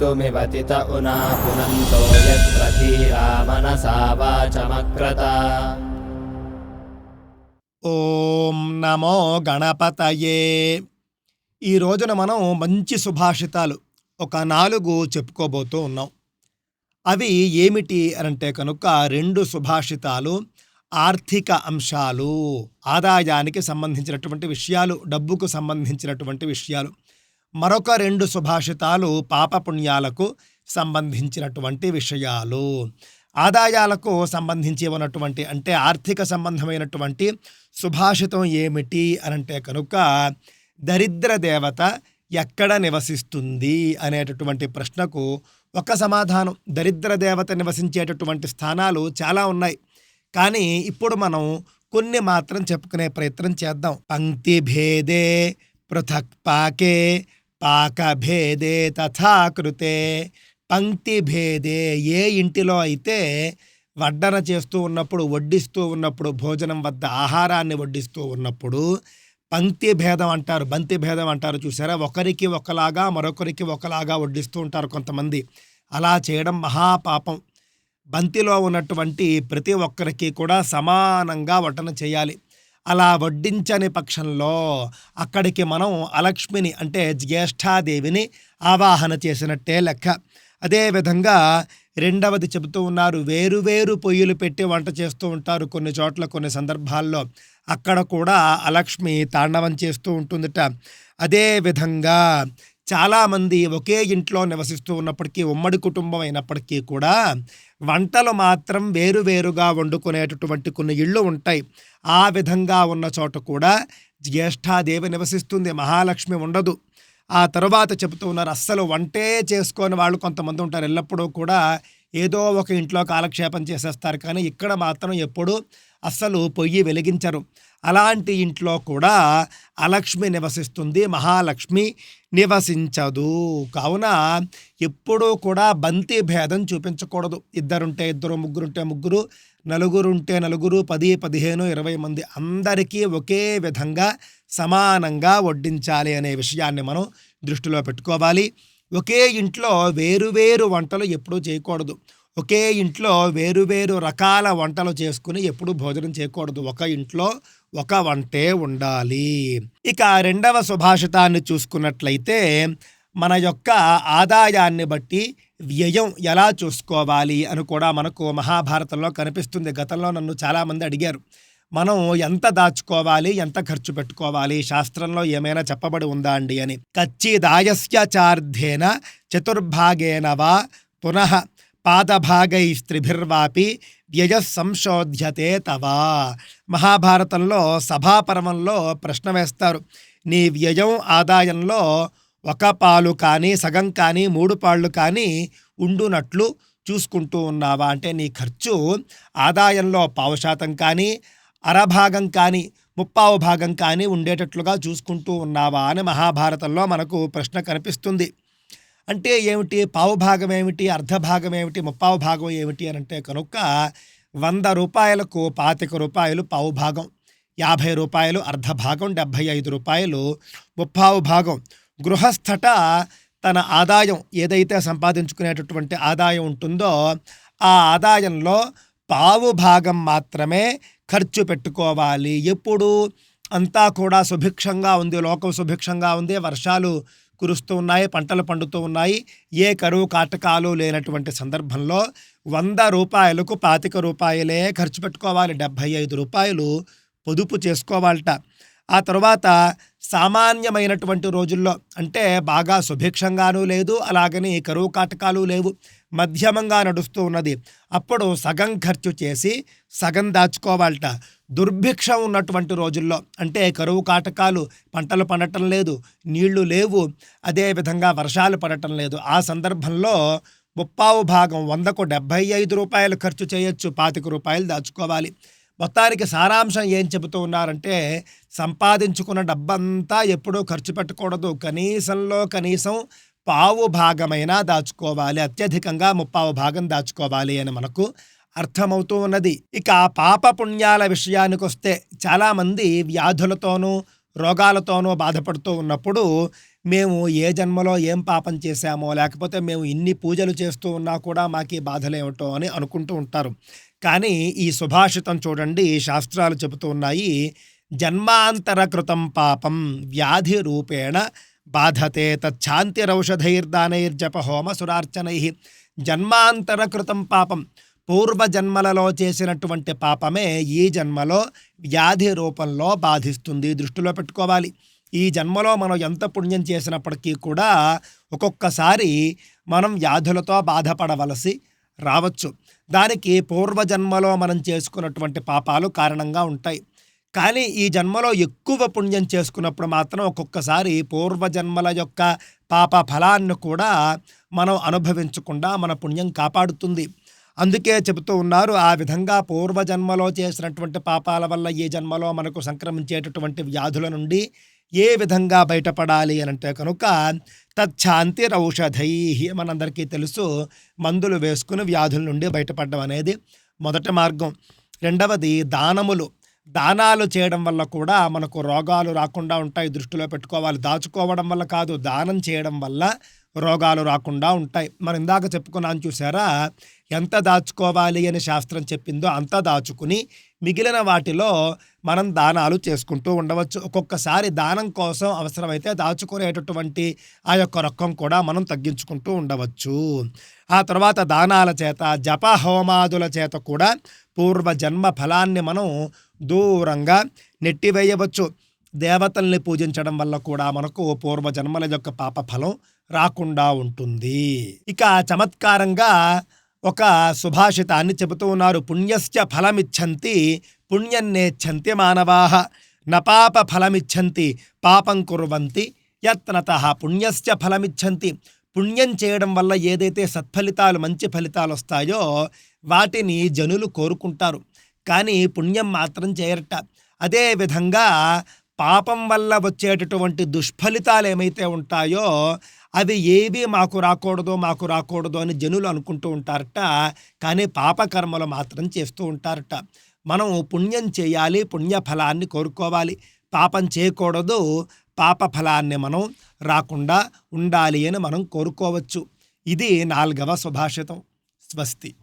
कर्तुमिवतित उना पुनन्तो यत्र धीरा मनसा वाचमक्रत ఓం నమో గణపతయే ఈ రోజున మనం మంచి సుభాషితాలు ఒక నాలుగు చెప్పుకోబోతూ ఉన్నాం అవి ఏమిటి అనంటే కనుక రెండు సుభాషితాలు ఆర్థిక అంశాలు ఆదాయానికి సంబంధించినటువంటి విషయాలు డబ్బుకు సంబంధించినటువంటి విషయాలు మరొక రెండు సుభాషితాలు పాపపుణ్యాలకు సంబంధించినటువంటి విషయాలు. ఆదాయాలకు సంబంధించి ఉన్నటువంటి అంటే ఆర్థిక సంబంధమైనటువంటి సుభాషితం ఏమిటి అనంటే కనుక దరిద్ర దేవత ఎక్కడ నివసిస్తుంది అనేటటువంటి ప్రశ్నకు ఒక సమాధానం. దరిద్ర దేవత నివసించేటటువంటి స్థానాలు చాలా ఉన్నాయి. కానీ ఇప్పుడు మనం కొన్ని మాత్రం చెప్పుకునే ప్రయత్నం చేద్దాం. పంక్తి భేదే పృథక్ పాకే పాక భేదే తథాకృతే పంక్తి భేదే ఏ ఇంటిలో అయితే వడ్డన చేస్తూ ఉన్నప్పుడు వడ్డిస్తూ ఉన్నప్పుడు భోజనం వద్ద ఆహారాన్ని వడ్డిస్తూ ఉన్నప్పుడు పంక్తి భేదం అంటారు. బంతి భేదం అంటారు చూసారా? ఒకరికి ఒకలాగా మరొకరికి ఒకలాగా వడ్డిస్తూ ఉంటారు కొంతమంది. అలా చేయడం మహాపాపం బంతిలో ఉన్నటువంటి ప్రతి ఒక్కరికి కూడా సమానంగా వడ్డన చేయాలి. అలా వడ్డించని పక్షంలో అక్కడికి మనం అలక్ష్మిని అంటే జ్యేష్ఠాదేవిని ఆవాహన చేసినట్టే లెక్క. అదేవిధంగా రెండవది చెబుతూ ఉన్నారు వేరు వేరు పొయ్యిలు పెట్టి వంట చేస్తూ ఉంటారు కొన్ని చోట్ల కొన్ని సందర్భాల్లో. అక్కడ కూడా అలక్ష్మి తాండవం చేస్తూ ఉంటుందిట. అదేవిధంగా చాలామంది ఒకే ఇంట్లో నివసిస్తూ ఉన్నప్పటికీ ఉమ్మడి కుటుంబం అయినప్పటికీ కూడా వంటలు మాత్రం వేరువేరుగా వండుకునేటటువంటి కొన్ని ఇళ్ళు ఉంటాయి. ఆ విధంగా ఉన్న చోట కూడా జ్యేష్ఠాదేవి నివసిస్తుంది మహాలక్ష్మి ఉండదు. ఆ తర్వాత చెబుతూ ఉన్నారు అస్సలు వంటే చేసుకొని వాళ్ళు కొంతమంది ఉంటారు. ఎల్లప్పుడూ కూడా ఏదో ఒక ఇంట్లో కాలక్షేపం చేసేస్తారు కానీ ఇక్కడ మాత్రం ఎప్పుడూ అస్సలు పొయ్యి వెలిగించరు. అలాంటి ఇంట్లో కూడా అలక్ష్మి నివసిస్తుంది మహాలక్ష్మి నివసించదు. కావున ఎప్పుడూ కూడా బంతి భేదం చూపించకూడదు. ఇద్దరుంటే ఇద్దరు ముగ్గురుంటే ముగ్గురు నలుగురుంటే నలుగురు పది పదిహేను ఇరవై మంది అందరికీ ఒకే విధంగా సమానంగా వడ్డించాలి అనే విషయాన్ని మనం దృష్టిలో పెట్టుకోవాలి. ఒకే ఇంట్లో వేరువేరు వంటలు ఎప్పుడూ చేయకూడదు. ఒకే ఇంట్లో వేరువేరు రకాల వంటలు చేసుకుని ఎప్పుడు భోజనం చేయకూడదు. ఒక ఇంట్లో ఒక వంటే ఉండాలి. ఇక రెండవ సుభాషితాన్ని చూసుకున్నట్లయితే మన యొక్క ఆదాయాన్ని బట్టి వ్యయం ఎలా చూసుకోవాలి అని కూడా మనకు మహాభారతంలో కనిపిస్తుంది. గతంలో నన్ను చాలామంది అడిగారు. మనం ఎంత దాచుకోవాలి ఎంత ఖర్చు పెట్టుకోవాలి శాస్త్రంలో ఏమైనా చెప్పబడి ఉందా అండి అని. కచ్చిదాయస్య చార్ధేన చతుర్భాగేన వా పునః పాదభాగై స్త్రిభిర్వాపి వ్యయ సంశోధ్యతే తవా. మహాభారతంలో సభాపర్వంలో ప్రశ్న వేస్తారు. నీ వ్యయం ఆదాయంలో ఒక పాలు కానీ సగం కానీ మూడు పాళ్ళు కానీ ఉండునట్లు చూసుకుంటూ ఉన్నావా? అంటే నీ ఖర్చు ఆదాయంలో పావు శాతం కానీ అరభాగం కానీ ముప్పావు భాగం కానీ ఉండేటట్లుగా చూసుకుంటూ ఉన్నావా అని మహాభారతంలో మనకు ప్రశ్న కనిపిస్తుంది. అంటే ఏమిటి? పావు భాగం ఏమిటి? అర్ధభాగం ఏమిటి? ముప్పావు భాగం ఏమిటి అని అంటే కనుక వంద రూపాయలకు పాతిక రూపాయలు పావు భాగం యాభై రూపాయలు అర్ధ భాగం డెబ్భై ఐదు రూపాయలు ముప్పావు భాగం. గృహస్థట తన ఆదాయం ఏదైతే సంపాదించుకునేటటువంటి ఆదాయం ఉంటుందో ఆ ఆదాయంలో పావు భాగం మాత్రమే ఖర్చు పెట్టుకోవాలి. ఎప్పుడు అంతా కూడా సుభిక్షంగా ఉంది. లోకం సుభిక్షంగా ఉంది. వర్షాలు కురుస్తూ ఉన్నాయి. పంటలు పండుతూ ఉన్నాయి. ఏ కరువు కాటకాలు లేనటువంటి సందర్భంలో వంద రూపాయలకు పాతిక రూపాయలే ఖర్చు పెట్టుకోవాలి. డెబ్భై ఐదు రూపాయలు పొదుపు చేసుకోవాలట. ఆ తర్వాత సామాన్యమైనటువంటి రోజుల్లో అంటే బాగా సుభిక్షంగానూ లేదు అలాగని కరువు కాటకాలు లేవు మధ్యమంగా నడుస్తూ ఉన్నది. అప్పుడు సగం ఖర్చు చేసి సగం దాచుకోవాలట. దుర్భిక్షం ఉన్నటువంటి రోజుల్లో అంటే కరువు కాటకాలు పంటలు పండటం లేదు నీళ్ళు లేవు అదేవిధంగా వర్షాలు పడటం లేదు. ఆ సందర్భంలో ముప్పావు భాగం వందకు డెబ్భై ఐదు రూపాయలు ఖర్చు చేయొచ్చు పాతిక రూపాయలు దాచుకోవాలి. మొత్తానికి సారాంశం ఏం చెబుతూ ఉన్నారంటే సంపాదించుకున్న డబ్బంతా ఎప్పుడూ ఖర్చు పెట్టకూడదు. కనీసంలో కనీసం పావు భాగమైనా దాచుకోవాలి. అత్యధికంగా ముప్పావు భాగం దాచుకోవాలి అని మనకు అర్థమవుతూ ఉన్నది. ఇక పాప పుణ్యాల విషయానికి వస్తే చాలామంది వ్యాధులతోనూ రోగాలతోనూ బాధపడుతూ ఉన్నప్పుడు మేము ఏ జన్మలో ఏం పాపం చేశామో లేకపోతే మేము ఇన్ని పూజలు చేస్తూ ఉన్నా కూడా మాకు బాధలేమిటో అని అనుకుంటూ ఉంటారు. కానీ ఈ సుభాషితం చూడండి శాస్త్రాలు చెబుతూ ఉన్నాయి జన్మాంతర కృతం పాపం వ్యాధి రూపేణ బాధతే తచ్చాంతిరౌషధైర్దానైర్జప హోమ సురార్చనై. జన్మాంతర కృతం పాపం పూర్వజన్మలలో చేసినటువంటి పాపమే ఈ జన్మలో వ్యాధి రూపంలో బాధిస్తుంది దృష్టిలో పెట్టుకోవాలి. ఈ జన్మలో మనం ఎంత పుణ్యం చేసినప్పటికీ కూడా ఒక్కొక్కసారి మనం వ్యాధులతో బాధపడవలసి రావచ్చు. దానికి పూర్వజన్మలో మనం చేసుకున్నటువంటి పాపాలు కారణంగా ఉంటాయి. కానీ ఈ జన్మలో ఎక్కువ పుణ్యం చేసుకున్నప్పుడు మాత్రం ఒక్కొక్కసారి పూర్వజన్మల యొక్క పాప ఫలాన్ని కూడా మనం అనుభవించకుండా మన పుణ్యం కాపాడుతుంది. అందుకే చెబుతూ ఉన్నారు ఆ విధంగా పూర్వజన్మలో చేసినటువంటి పాపాల వల్ల ఈ జన్మలో మనకు సంక్రమించేటటువంటి వ్యాధుల నుండి ఏ విధంగా బయటపడాలి అని అంటే కనుక తచ్చాంతిరౌషధై మనందరికీ తెలుసు. మందులు వేసుకుని వ్యాధుల నుండి బయటపడడం అనేది మొదటి మార్గం. రెండవది దానములు. దానాలు చేయడం వల్ల కూడా మనకు రోగాలు రాకుండా ఉంటాయి దృష్టిలో పెట్టుకోవాలి. దాచుకోవడం వల్ల కాదు దానం చేయడం వల్ల రోగాలు రాకుండా ఉంటాయి. మనం ఇందాక చెప్పుకున్నాను చూసారా ఎంత దాచుకోవాలి అని శాస్త్రం చెప్పిందో అంత దాచుకుని మిగిలిన వాటిలో మనం దానాలు చేసుకుంటూ ఉండవచ్చు. ఒక్కొక్కసారి దానం కోసం అవసరమైతే దాచుకునేటటువంటి ఆ యొక్క రొక్కం కూడా మనం తగ్గించుకుంటూ ఉండవచ్చు. ఆ తర్వాత దానాల చేత జప హోమాదుల చేత కూడా పూర్వజన్మ ఫలాన్ని మనం దూరంగా నెట్టివేయవచ్చు. దేవతల్ని పూజించడం వల్ల కూడా మనకు పూర్వజన్మల యొక్క పాప ఫలం రాకుండా ఉంటుంది. ఇక చమత్కారంగా ఒక సుభాషితాన్ని చెబుతూ ఉన్నారు. పుణ్యశ్చ ఫలమిచ్చంతి పుణ్యన్నేచ్ఛంతి మానవాహ నపాప ఫలమిచ్చంతి పాపం కురువంతి యత్నత పుణ్యశ్చ ఫలమిచ్చంతి. పుణ్యం చేయడం వల్ల ఏదైతే సత్ఫలితాలు మంచి ఫలితాలు వస్తాయో వాటిని జనులు కోరుకుంటారు. కానీ పుణ్యం మాత్రం చేయరట. అదేవిధంగా పాపం వల్ల వచ్చేటటువంటి దుష్ఫలితాలు ఏమైతే ఉంటాయో అవి ఏవి మాకు రాకూడదు మాకు రాకూడదు అని జనులు అనుకుంటూ ఉంటారట. కానీ పాపకర్మలు మాత్రం చేస్తూ ఉంటారట. మనం పుణ్యం చేయాలి పుణ్యఫలాన్ని కోరుకోవాలి. పాపం చేయకూడదు పాప ఫలాన్ని మనం రాకుండా ఉండాలి అని మనం కోరుకోవచ్చు. ఇది నాలుగవ సుభాషితం స్వస్తి.